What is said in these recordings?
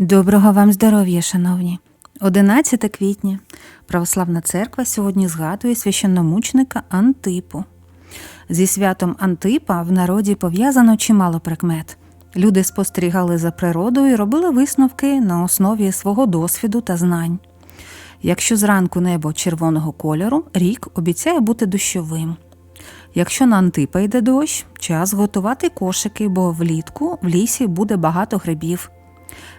Доброго вам здоров'я, шановні! 11 квітня. Православна церква сьогодні згадує священномучника Антипу. Зі святом Антипа в народі пов'язано чимало прикмет. Люди спостерігали за природою і робили висновки на основі свого досвіду та знань. Якщо зранку небо червоного кольору, рік обіцяє бути дощовим. Якщо на Антипа йде дощ, час готувати кошики, бо влітку в лісі буде багато грибів.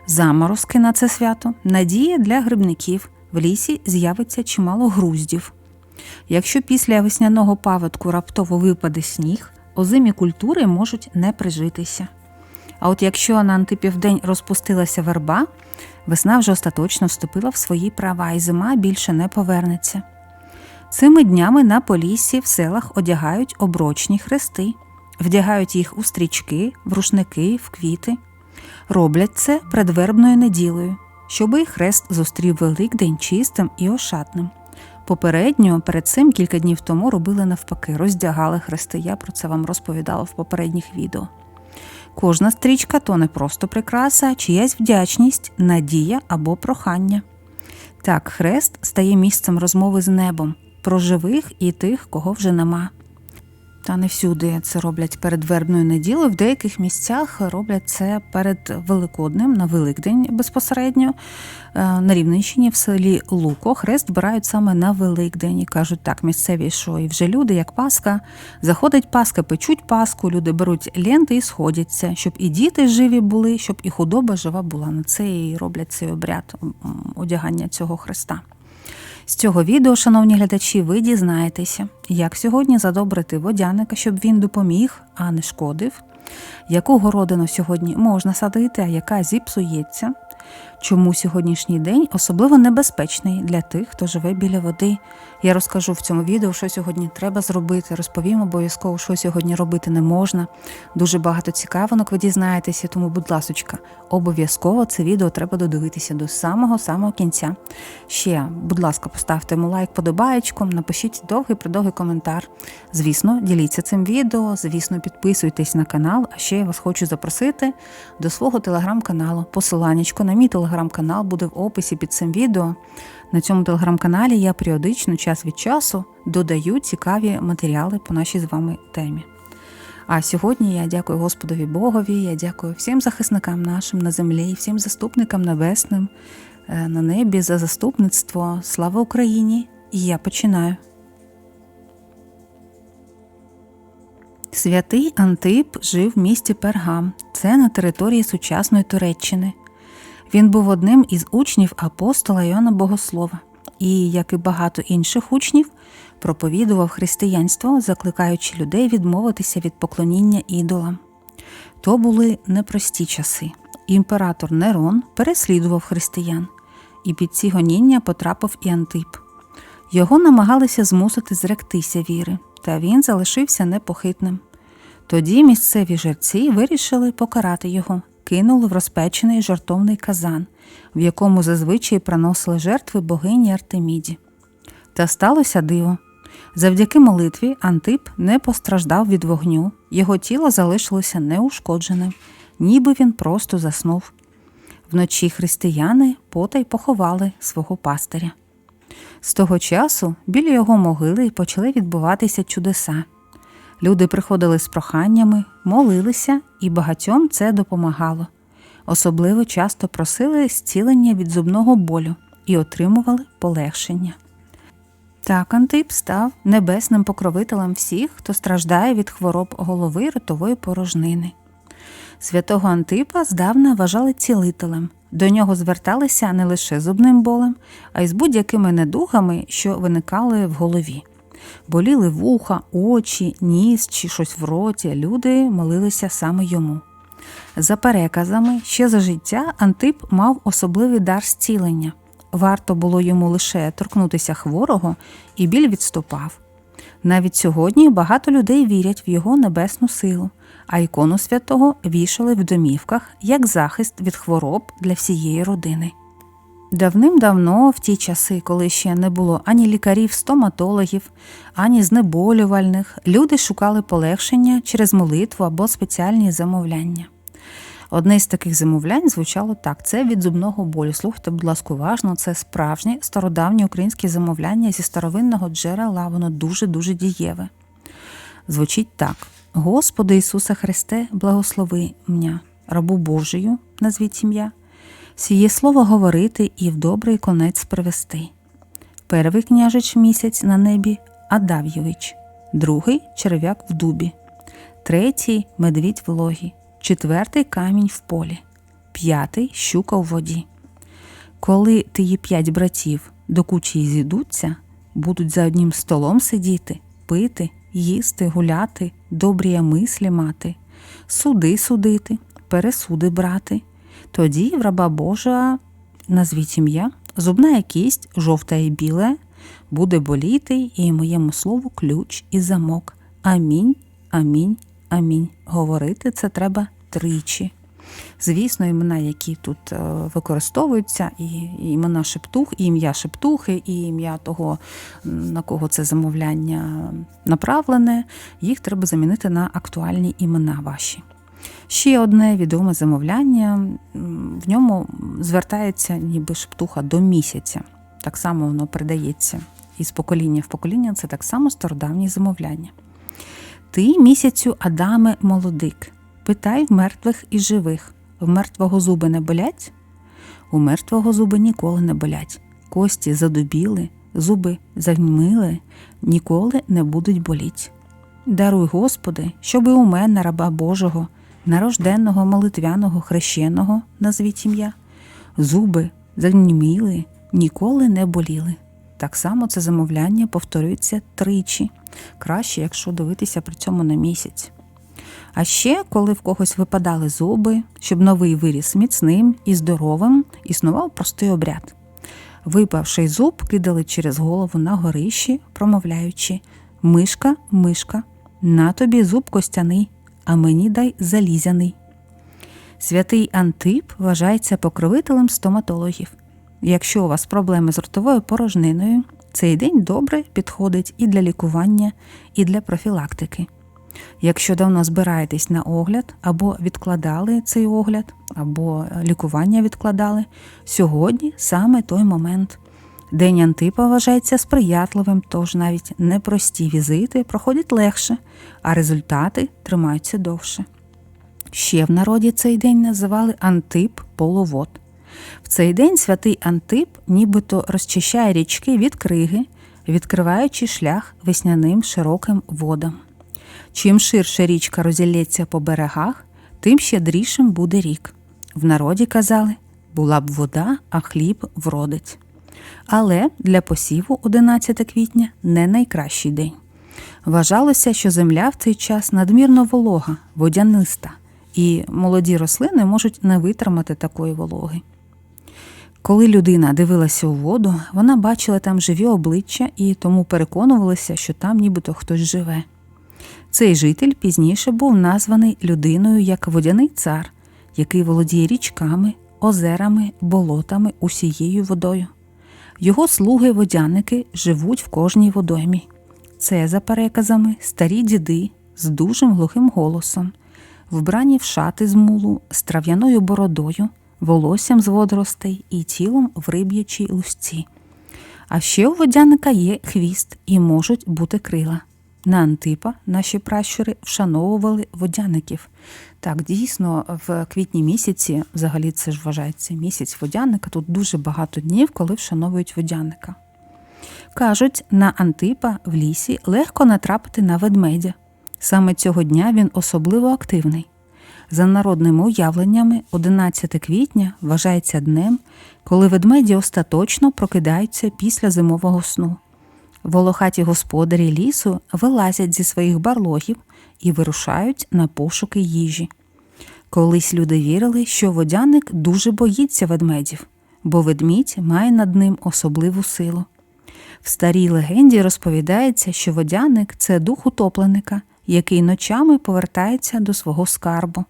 Заморозки на це свято надія для грибників. В лісі з'явиться чимало груздів. Якщо після весняного паводку раптово випаде сніг, озимі культури можуть не прижитися. А от якщо на антипівдень розпустилася верба, весна вже остаточно вступила в свої права, і зима більше не повернеться. Цими днями на поліссі в селах одягають оброчні хрести, вдягають їх у стрічки, в рушники, в квіти. Роблять це предвербною неділею, щоби хрест зустрів Великдень чистим і ошатним. Попередньо перед цим кілька днів тому робили навпаки, роздягали хрести. Я про це вам розповідала в попередніх відео. Кожна стрічка то не просто прикраса, а чиясь вдячність, надія або прохання. Так, хрест стає місцем розмови з небом про живих і тих, кого вже нема. Та не всюди це роблять перед вербною неділею. В деяких місцях роблять це перед Великоднем на Великдень безпосередньо. Е, На Рівненщині в селі Луко хрест збирають саме на Великдень і кажуть, так, місцеві, що і вже люди, як Пасха, заходить Пасха, печуть Пасху, люди беруть ленти і сходяться, щоб і діти живі були, щоб і худоба жива була. На це і роблять цей обряд одягання цього хреста. З цього відео, шановні глядачі, ви дізнаєтеся, як сьогодні задобрити водяника, щоб він допоміг, а не шкодив, яку городину сьогодні можна садити, а яка зіпсується, чому сьогоднішній день особливо небезпечний для тих, хто живе біля води. Я розкажу в цьому відео, що сьогодні треба зробити. Розповім обов'язково, що сьогодні робити не можна. Дуже багато цікавинок ви дізнаєтеся, тому, будь ласочка, обов'язково це відео треба додивитися до самого самого кінця. Ще, будь ласка, поставте йому лайк, подобаєчку, напишіть довгий придовгий коментар. Звісно, діліться цим відео, звісно, підписуйтесь на канал. А ще я вас хочу запросити до свого телеграм-каналу. Посиланнячко на мій телеграм-канал буде в описі під цим відео. На цьому телеграм-каналі я періодично, час від часу, додаю цікаві матеріали по нашій з вами темі. А сьогодні я дякую Господові Богові, я дякую всім захисникам нашим на землі, всім заступникам небесним е, на небі за заступництво. Слава Україні! І я починаю. Святий Антип жив в місті Пергам, це на території сучасної Туреччини. Він був одним із учнів апостола Іоанна Богослова і, як і багато інших учнів, проповідував християнство, закликаючи людей відмовитися від поклоніння ідолам. То були непрості часи. Імператор Нерон переслідував християн, і під ці гоніння потрапив і Антип. Його намагалися змусити зректися віри, та він залишився непохитним. Тоді місцеві жерці вирішили покарати його, кинули в розпечений жартовний казан, в якому зазвичай приносили жертви богині Артеміді. Та сталося диво. Завдяки молитві Антип не постраждав від вогню, його тіло залишилося неушкодженим, ніби він просто заснув. Вночі християни потай поховали свого пастиря. З того часу біля його могили почали відбуватися чудеса. Люди приходили з проханнями, молилися, і багатьом це допомагало. Особливо часто просили зцілення від зубного болю і отримували полегшення. Так Антип став небесним покровителем всіх, хто страждає від хвороб голови ротової порожнини. Святого Антипа здавна вважали цілителем. До нього зверталися не лише зубним болем, а й з будь-якими недугами, що виникали в голові. Боліли вуха, очі, ніс чи щось в роті. Люди молилися саме йому. За переказами, ще за життя Антип мав особливий дар зцілення. Варто було йому лише торкнутися хворого, і біль відступав. Навіть сьогодні багато людей вірять в його небесну силу, а ікону святого вішали в домівках як захист від хвороб для всієї родини. Давним-давно, в ті часи, коли ще не було ані лікарів-стоматологів, ані знеболювальних, люди шукали полегшення через молитву або спеціальні замовляння. Одне з таких замовлянь звучало так: це від зубного болю. Слухайте, будь ласка, уважно, це справжнє стародавнє українське замовляння зі старовинного джерела, воно дуже-дуже дієве. Звучить так: Господи Ісусе Христе, благослови мене, рабу Божию, назвіть ім'я, сіє слово говорити і в добрий конець привести. Перший княжич місяць на небі Адав'євич, другий черв'як в дубі, третій медвідь в логі, четвертий камінь в полі, п'ятий щука в воді. Коли тиї п'ять братів до кучі зійдуться, будуть за одним столом сидіти, пити, їсти, гуляти, добрі мислі мати, суди судити, пересуди брати. Тоді в раба Божа, назвіть ім'я, зубна кість, жовта і біле, буде боліти, і моєму слову ключ і замок. Амінь, амінь, амінь. Говорити це треба тричі. Звісно, імена, які тут е, використовуються, і і імена шептух, і ім'я шептухи, і ім'я того, на кого це замовляння направлене, їх треба замінити на актуальні імена ваші. Ще одне відоме замовляння, в ньому звертається ніби шептуха до місяця. Так само воно передається із покоління в покоління, це так само стародавні замовляння. Ти місяцю Адаме молодик, питай в мертвих і живих. В мертвого зуби не болять? У мертвого зуби ніколи не болять. Кості задубіли, зуби загньмили, ніколи не будуть боліть. Даруй, Господи, щоби у мене, раба Божого, нарожденного, молитвяного, хрещеного, назвіть ім'я, зуби загніміли, ніколи не боліли. Так само це замовляння повторюється тричі, краще, якщо дивитися при цьому на місяць. А ще, коли в когось випадали зуби, щоб новий виріс міцним і здоровим, існував простий обряд. Випавший зуб кидали через голову на горищі, промовляючи Мишка, мишка, на тобі зуб костяний, а мені дай залізяний. Святий Антип вважається покровителем стоматологів. Якщо у вас проблеми з ротовою порожниною, цей день добре підходить і для лікування, і для профілактики. Якщо давно збираєтесь на огляд, або відкладали цей огляд, або лікування відкладали, сьогодні саме той момент. День Антипа вважається сприятливим, тож навіть непрості візити проходять легше, а результати тримаються довше. Ще в народі цей день називали Антип половод. В цей день святий Антип нібито розчищає річки від криги, відкриваючи шлях весняним широким водам. Чим ширше річка розілється по берегах, тим щедрішим буде рік. В народі казали була б вода, а хліб вродить. Але для посіву 11 квітня не найкращий день. Вважалося, що земля в цей час надмірно волога, водяниста, і молоді рослини можуть не витримати такої вологи. Коли людина дивилася у воду, вона бачила там живі обличчя і тому переконувалася, що там нібито хтось живе. Цей житель пізніше був названий людиною як водяний цар, який володіє річками, озерами, болотами, усією водою. Його слуги-водяники живуть в кожній водоймі. Це, за переказами, старі діди з дужим глухим голосом, вбрані в шати з мулу, з трав'яною бородою, волоссям з водоростей і тілом в риб'ячій лусці. А ще у водяника є хвіст і можуть бути крила. На Антипа наші пращури вшановували водяників. Так, дійсно, в квітні місяці, взагалі це ж вважається місяць водяника, тут дуже багато днів, коли вшановують водяника. Кажуть, на Антипа в лісі легко натрапити на ведмедя. Саме цього дня він особливо активний. За народними уявленнями, 11 квітня вважається днем, коли ведмеді остаточно прокидаються після зимового сну. Волохаті господарі лісу вилазять зі своїх барлогів і вирушають на пошуки їжі. Колись люди вірили, що водяник дуже боїться ведмедів, бо ведмідь має над ним особливу силу. В старій легенді розповідається, що водяник це дух утопленика, який ночами повертається до свого скарбу.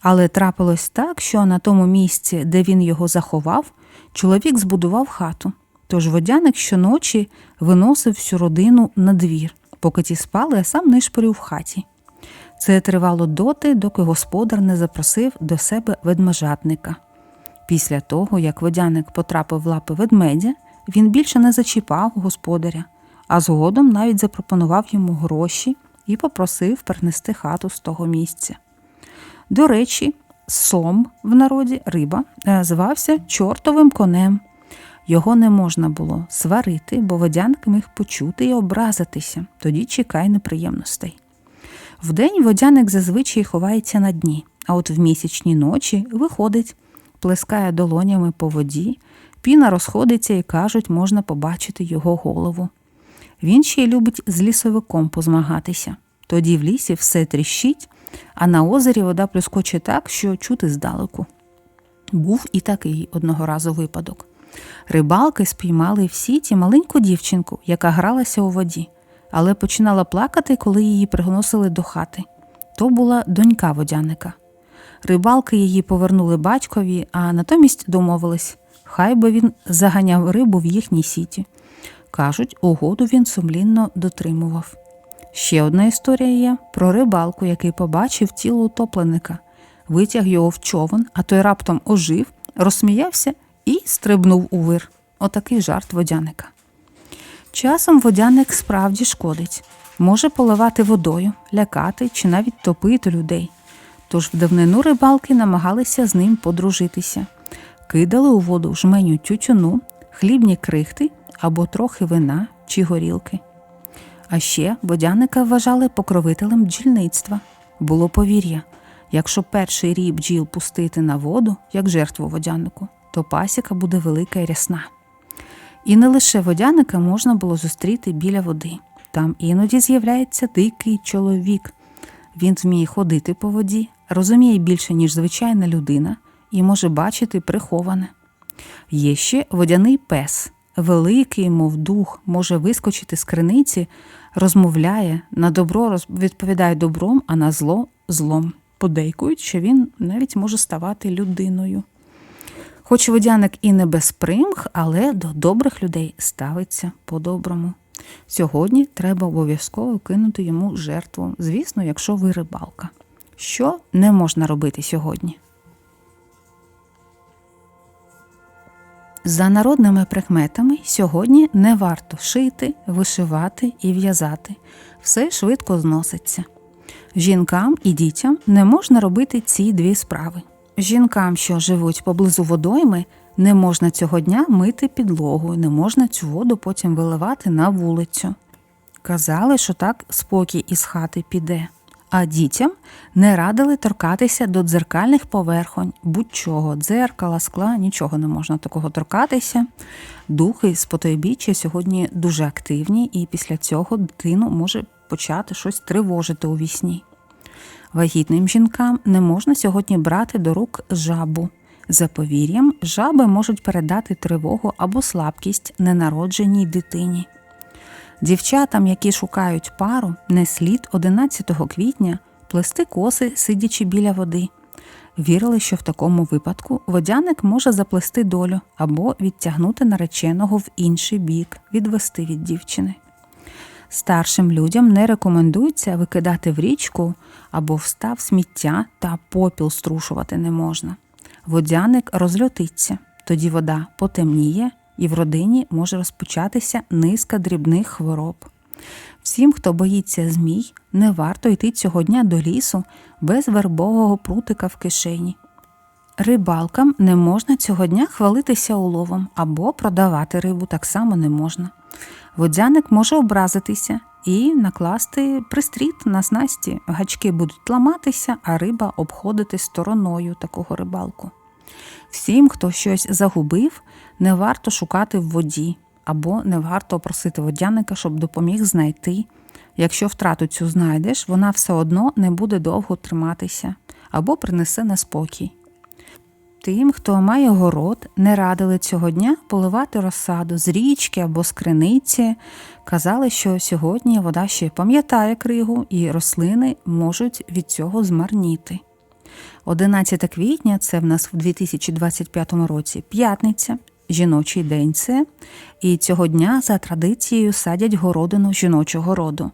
Але трапилось так, що на тому місці, де він його заховав, чоловік збудував хату. Тож водяник щоночі виносив всю родину на двір, поки ті спали, а сам нишпорив в хаті. Це тривало доти, доки господар не запросив до себе ведмежатника. Після того, як водяник потрапив в лапи ведмедя, він більше не зачіпав господаря, а згодом навіть запропонував йому гроші і попросив принести хату з того місця. До речі, сом в народі риба е, звався чортовим конем. Його не можна було сварити, бо водяник міг почути і образитися, тоді чекай неприємностей. Вдень водяник зазвичай ховається на дні, а от в місячні ночі виходить, плескає долонями по воді, піна розходиться і кажуть, можна побачити його голову. Він ще й любить з лісовиком позмагатися. Тоді в лісі все тріщить, а на озері вода плюскоче так, що чути здалеку. Був і такий одного разу випадок. Рибалки спіймали в сіті маленьку дівчинку, яка гралася у воді, але починала плакати, коли її приносили до хати. То була донька водяника. Рибалки її повернули батькові, а натомість домовились, хай би він заганяв рибу в їхній сіті. Кажуть, угоду він сумлінно дотримував. Ще одна історія є про рибалку, який побачив тіло утопленика, витяг його в човен, а той раптом ожив, розсміявся і стрибнув у вир. Отакий жарт водяника. Часом водяник справді шкодить, може поливати водою, лякати чи навіть топити людей. Тож в давнину рибалки намагалися з ним подружитися, кидали у воду жменю тютюну, хлібні крихти або трохи вина чи горілки. А ще водяника вважали покровителем бджільництва. Було повір'я, якщо перший рій бджіл пустити на воду, як жертву водянику, то пасіка буде велика і рясна. І не лише водяника можна було зустріти біля води. Там іноді з'являється дикий чоловік. Він вміє ходити по воді, розуміє більше, ніж звичайна людина, і може бачити приховане. Є ще водяний пес, великий, мов дух, може вискочити з криниці, розмовляє, на добро відповідає добром, а на зло злом. Подейкують, що він навіть може ставати людиною. Хоч водяник і не без примх, але до добрих людей ставиться по-доброму. Сьогодні треба обов'язково кинути йому жертву, звісно, якщо ви рибалка. Що не можна робити сьогодні? За народними прикметами сьогодні не варто шити, вишивати і в'язати. Все швидко зноситься. Жінкам і дітям не можна робити ці дві справи. Жінкам, що живуть поблизу водойми, не можна цього дня мити підлогу, не можна цю воду потім виливати на вулицю. Казали, що так спокій із хати піде. А дітям не радили торкатися до дзеркальних поверхонь, будь-чого, дзеркала, скла, нічого не можна такого торкатися. Духи з потойбіччя сьогодні дуже активні, і після цього дитину може почати щось тривожити у вісні. Вагітним жінкам не можна сьогодні брати до рук жабу. За повір'ям, жаби можуть передати тривогу або слабкість ненародженій дитині. Дівчатам, які шукають пару, не слід 11 квітня плести коси, сидячи біля води. Вірили, що в такому випадку водяник може заплести долю або відтягнути нареченого в інший бік, відвести від дівчини. Старшим людям не рекомендується викидати в річку або встав сміття та попіл струшувати не можна. Водяник розлютиться, тоді вода потемніє і в родині може розпочатися низка дрібних хвороб. Всім, хто боїться змій, не варто йти цього дня до лісу без вербового прутика в кишені. Рибалкам не можна цього дня хвалитися уловом або продавати рибу так само не можна. Водяник може образитися і накласти пристріт на снасті. Гачки будуть ламатися, а риба обходити стороною такого рибалку. Всім, хто щось загубив, не варто шукати в воді, або не варто просити водяника, щоб допоміг знайти. Якщо втрату цю знайдеш, вона все одно не буде довго триматися або принесе неспокій. Тим, хто має город, не радили цього дня поливати розсаду з річки або з криниці. Казали, що сьогодні вода ще пам'ятає кригу, і рослини можуть від цього змарніти. 11 квітня це в нас в 2025 році п'ятниця, жіночий день це, і цього дня за традицією садять городину жіночого роду,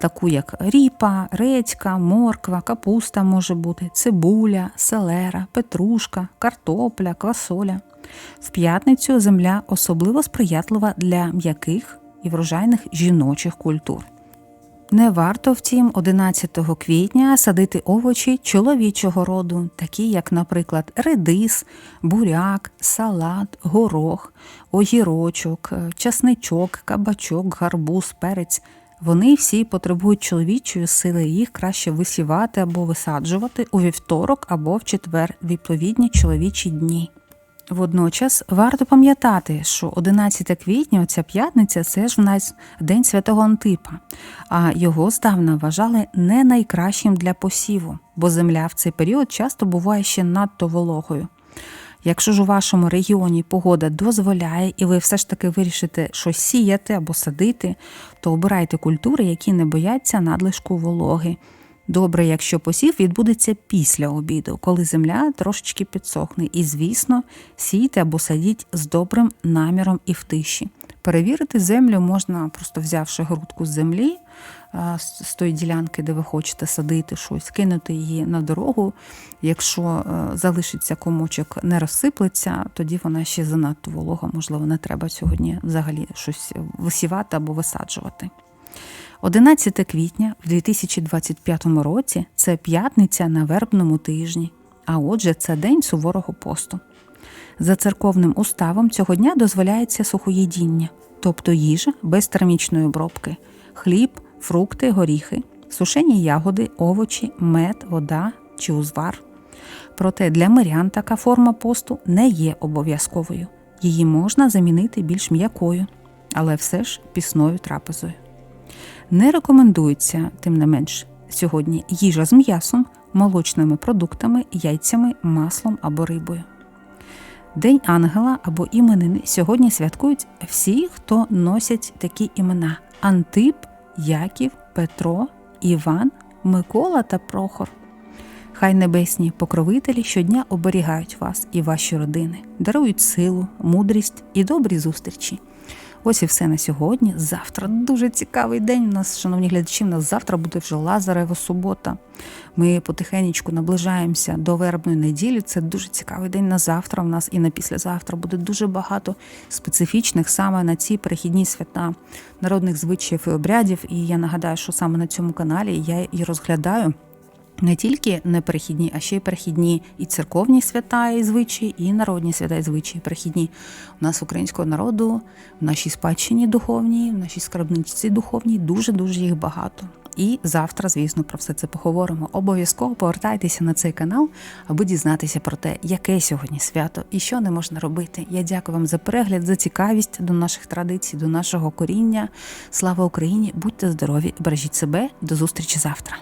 таку як ріпа, редька, морква, капуста може бути, цибуля, селера, петрушка, картопля, квасоля. В п'ятницю земля особливо сприятлива для м'яких і врожайних жіночих культур. Не варто, втім, 11 квітня садити овочі чоловічого роду, такі як, наприклад, редис, буряк, салат, горох, огірочок, часничок, кабачок, гарбуз, перець. Вони всі потребують чоловічої сили, їх краще висівати або висаджувати у вівторок або в четвер, відповідні чоловічі дні. Водночас варто пам'ятати, що 11 квітня, оця п'ятниця, це ж в нас День святого Антипа, а його здавна вважали не найкращим для посіву, бо земля в цей період часто буває ще надто вологою. Якщо ж у вашому регіоні погода дозволяє, і ви все ж таки вирішите щось сіяти або садити, то обирайте культури, які не бояться надлишку вологи. Добре, якщо посів відбудеться після обіду, коли земля трошечки підсохне. І, звісно, сійте або садіть з добрим наміром і в тиші. Перевірити землю можна, просто взявши грудку з землі з тої ділянки, де ви хочете садити щось, кинути її на дорогу. Якщо е, залишиться комочок, не розсиплеться, тоді вона ще занадто волога, можливо, не треба сьогодні взагалі щось висівати або висаджувати. 11 квітня в 2025 році це п'ятниця на вербному тижні, а отже, це день суворого посту. За церковним уставом цього дня дозволяється сухоїдіння, тобто їжа без термічної обробки, хліб, фрукти, горіхи, сушені ягоди, овочі, мед, вода чи узвар. Проте для мирян така форма посту не є обов'язковою. Її можна замінити більш м'якою, але все ж пісною трапезою. Не рекомендується, тим не менш, сьогодні їжа з м'ясом, молочними продуктами, яйцями, маслом або рибою. День ангела або іменини сьогодні святкують всі, хто носять такі імена: Антип, Яків, Петро, Іван, Микола та Прохор. Хай небесні покровителі щодня оберігають вас і ваші родини, дарують силу, мудрість і добрі зустрічі. Ось і все на сьогодні. Завтра дуже цікавий день. У нас, шановні глядачі, у нас завтра буде вже Лазарева субота. Ми потихеньку наближаємося до вербної неділі. Це дуже цікавий день на завтра. У нас і на післязавтра буде дуже багато специфічних саме на ці перехідні свята народних звичаїв і обрядів. І я нагадаю, що саме на цьому каналі я і розглядаю. Не тільки неперехідні, а ще й перехідні і церковні свята і звичаї, і народні свята і звичаї перехідні. У нас українського народу, в нашій спадщині духовній, в нашій скарбниці духовній дуже-дуже їх багато. І завтра, звісно, про все це поговоримо. Обов'язково повертайтеся на цей канал, аби дізнатися про те, яке сьогодні свято і що не можна робити. Я дякую вам за перегляд, за цікавість до наших традицій, до нашого коріння. Слава Україні! Будьте здорові, бережіть себе. До зустрічі завтра.